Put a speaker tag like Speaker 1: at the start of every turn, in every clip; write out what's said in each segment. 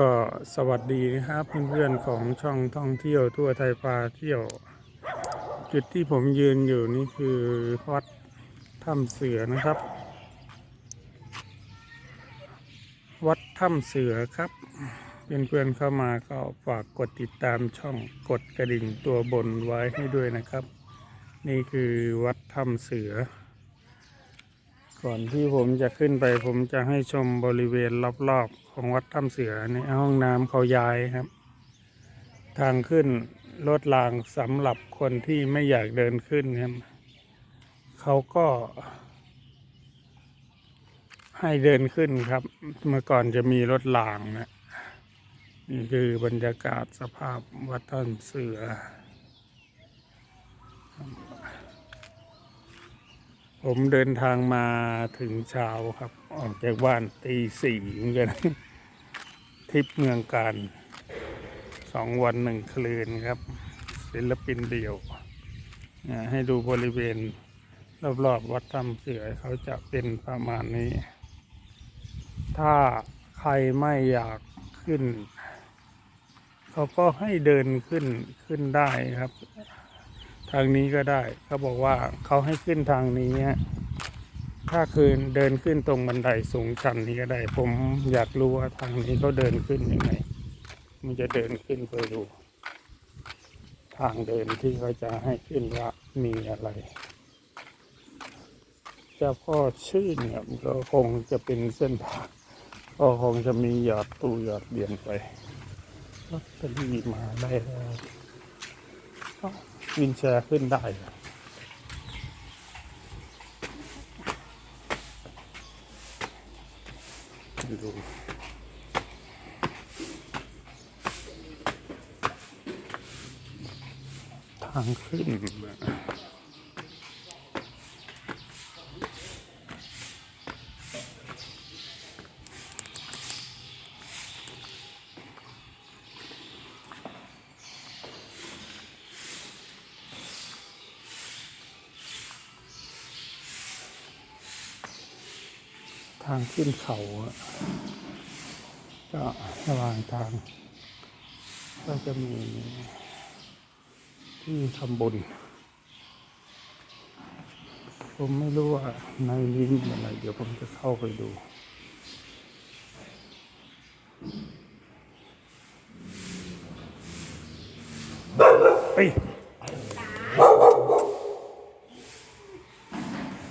Speaker 1: ก็สวัสดีนะครับเพื่อนๆของช่องท่องเที่ยวทั่วไทยพาเที่ยว จุดที่ผมยืนอยู่นี่คือวัดถ้ำเสือนะครับ วัดถ้ำเสือครับ เพื่อนๆเข้ามาก็ฝากกดติดตามช่องกดกระดิ่งตัวบนไว้ให้ด้วยนะครับ นี่คือวัดถ้ำเสือ ก่อนที่ผมจะขึ้นไป ผมจะให้ชมบริเวณรอบๆของวัดถ้ำเสือในห้องน้ำเขาย้ายครับ ทางขึ้นรถรางสำหรับคนที่ไม่อยากเดินขึ้นครับเขาก็ให้เดินขึ้นครับ เมื่อก่อนจะมีรถรางนะนี่คือบรรยากาศสภาพวัดถ้ำเสือ ผมเดินทางมาถึงเช้าครับ ออกจากบ้านตีสี่เหมือนกันทริปเมืองการสองวันหนึ่งคืนครับ ศิลปินเดี่ยว ให้ดูบริเวณ รอบๆวัดถ้ำเสือเขาจะเป็นประมาณนี้ ถ้าใครไม่อยากขึ้น เขาก็ให้เดินขึ้นขึ้นได้ครับ ทางนี้ก็ได้เขาบอกว่าเขาให้ขึ้นทางนี้ถ้าคืนเดินขึ้นตรงบันไดสูงชันนี้ก็ได้ ผมอยากรู้ว่าทางนี้เขาเดินขึ้นยังไง มันจะเดินขึ้นไปดู ทางเดินที่เขาจะให้ขึ้นว่ามีอะไรเจ้าพ่อชื่นเนี่ยมันก็คงจะเป็นเส้นทางก็คงจะมีหยอดตู้หยอดเหรียญไปลอตเตอรี่มาได้แล้ว วินแชร์ขึ้นได้ดูทางขึ้น ทางขึ้นเขาก็ระหว่างทาง ก็จะมีที่ทำบุญผมไม่รู้ว่าในนี้มีอะไร เดี๋ยวผมจะเข้าไปดูเฮ้ย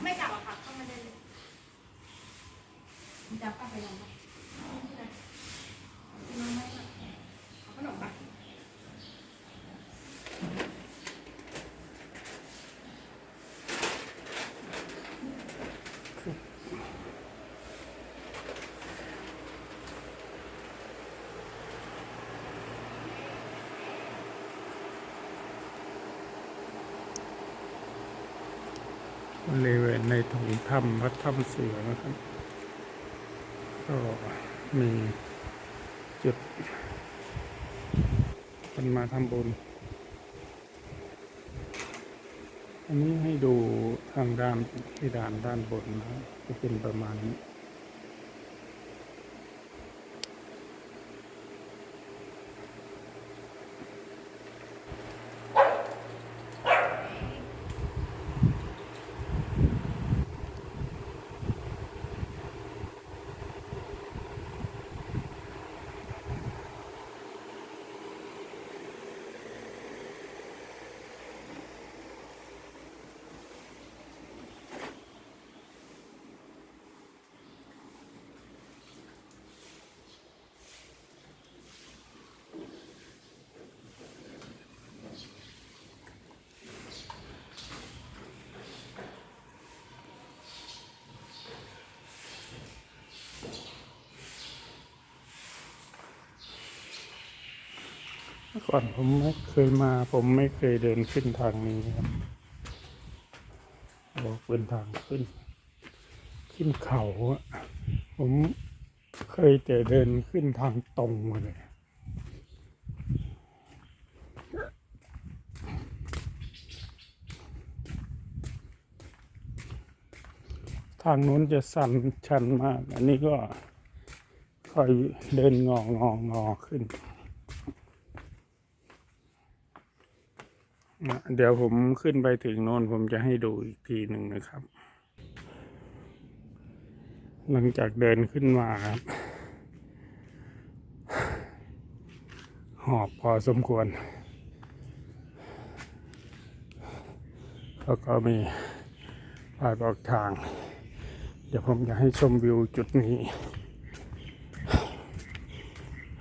Speaker 2: ไม่กลับหรอกค่ะเข้ามาเดินจะกลับไปลองปะน้องไม่ค่ะเอาขนมปะ
Speaker 1: บริเวณในถุงถ้ำวัดถ้ำเสือนะครับ ก็มีจุดคนมาทำบุญ อันนี้ให้ดูทางด้านที่ด่านด้านบนนะจะเป็นประมาณนี้ ก่อนผมไม่เคยมา ผมไม่เคยเดินขึ้นทางนี้ครับบอกเป็นทางขึ้น ขึ้นเขาอะผมเคยแต่เดินขึ้นทางตรงมาเลยทางนู้นจะสั่นชันมาก อันนี้ก็ค่อยเดินงององอขึ้นนะ เดี๋ยวผมขึ้นไปถึงโน่นผมจะให้ดูอีกทีหนึ่งนะครับ หลังจากเดินขึ้นมาครับ หอบพอสมควร แล้วก็มีป้ายบอกทาง เดี๋ยวผมจะให้ชมวิวจุดนี้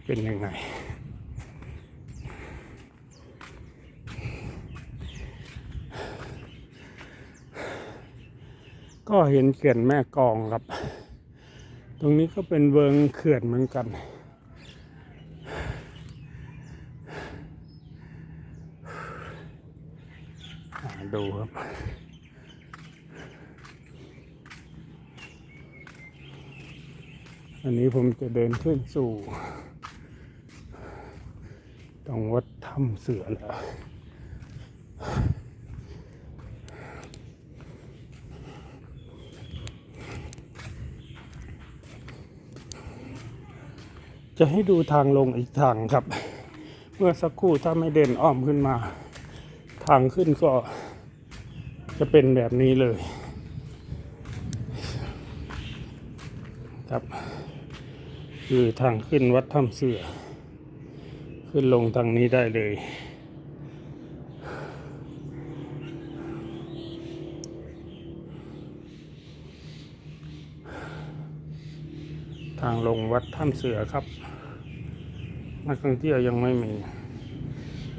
Speaker 1: เป็นยังไง ก็เห็นเขื่อนแม่กองครับ ตรงนี้ก็เป็นเวิงเขื่อนเหมือนกัน ดูครับ อันนี้ผมจะเดินขึ้นสู่ตรงวัดถ้ำเสือแล้ว จะให้ดูทางลงอีกทางครับ เมื่อสักครู่ถ้าไม่เดินอ้อมขึ้นมา ทางขึ้นก็จะเป็นแบบนี้เลย ครับ คือทางขึ้นวัดถ้ำเสือ ขึ้นลงทางนี้ได้เลย ทางลงวัดถ้ำเสือครับนักท่องเที่ยวยังไม่มี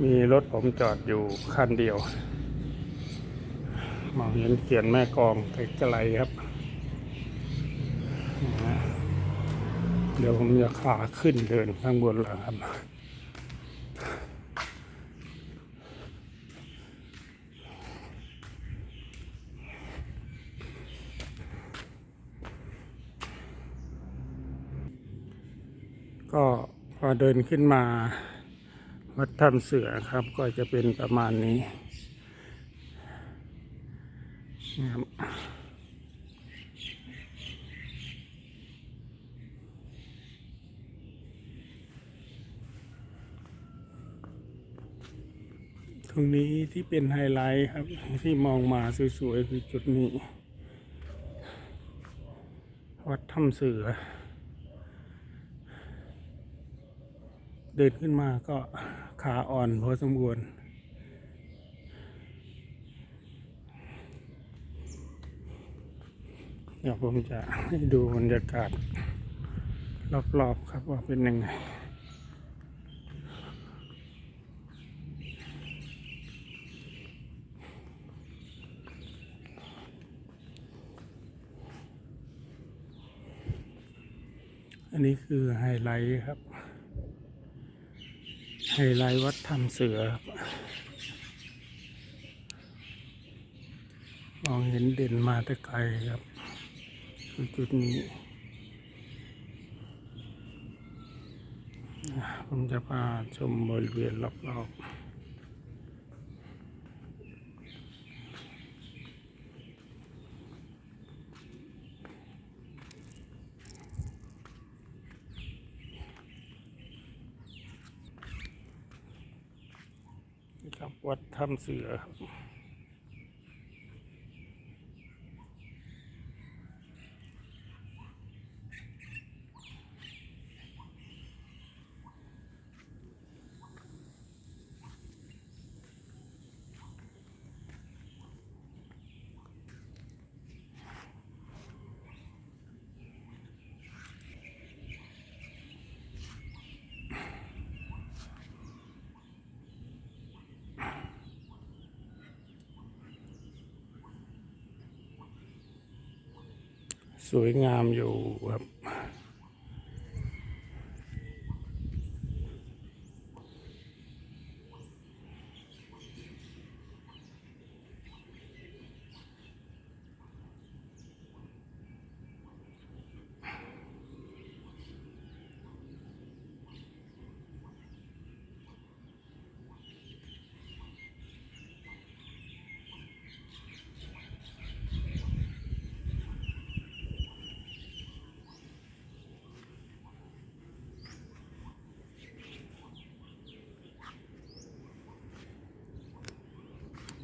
Speaker 1: มีรถผมจอดอยู่คันเดียวมองเห็นเขียนแม่กองไกลๆครับ เดี๋ยวผมจะขาขึ้นเดินข้างบนแล้วครับ ก็พอเดินขึ้นมาวัดถ้ำเสือครับ ก็จะเป็นประมาณนี้นะครับตรงนี้ที่เป็นไฮไลท์ครับ ที่มองมาสวยๆ คือจุดนี้ วัดถ้ำเสือ เดินขึ้นมาก็ขาอ่อนพอสมควร เดี๋ยวผมจะให้ดูบรรยากาศ รอบๆครับว่าเป็นยังไงอันนี้คือไฮไลท์ครับ ไฮไลท์วัดถ้ำเสือครับมองเห็นเด่นมาแต่ไกลครับคือจุดนี้ ผมจะพาชมบริเวณรอบๆ วัดถ้ำเสือ วยงามอยู่ครับ ค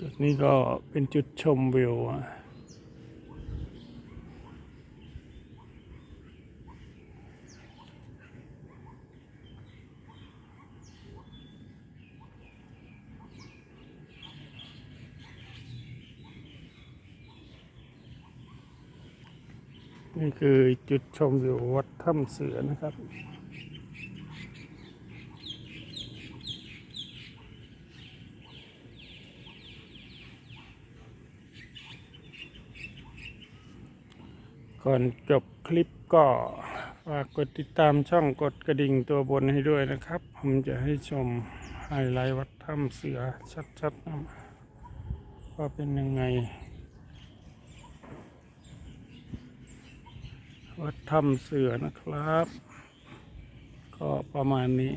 Speaker 1: จุดนี้ก็เป็นจุดชมวิวอะนี่คือจุดชมวิววัดถ้ำเสือนะครับ ก่อนจบคลิปก็ฝากกดติดตามช่องกดกระดิ่งตัวบนให้ด้วยนะครับ ผมจะให้ชมไฮไลท์วัดถ้ำเสือชัดๆนะว่าเป็นยังไง วัดถ้ำเสือนะครับ ก็ประมาณนี้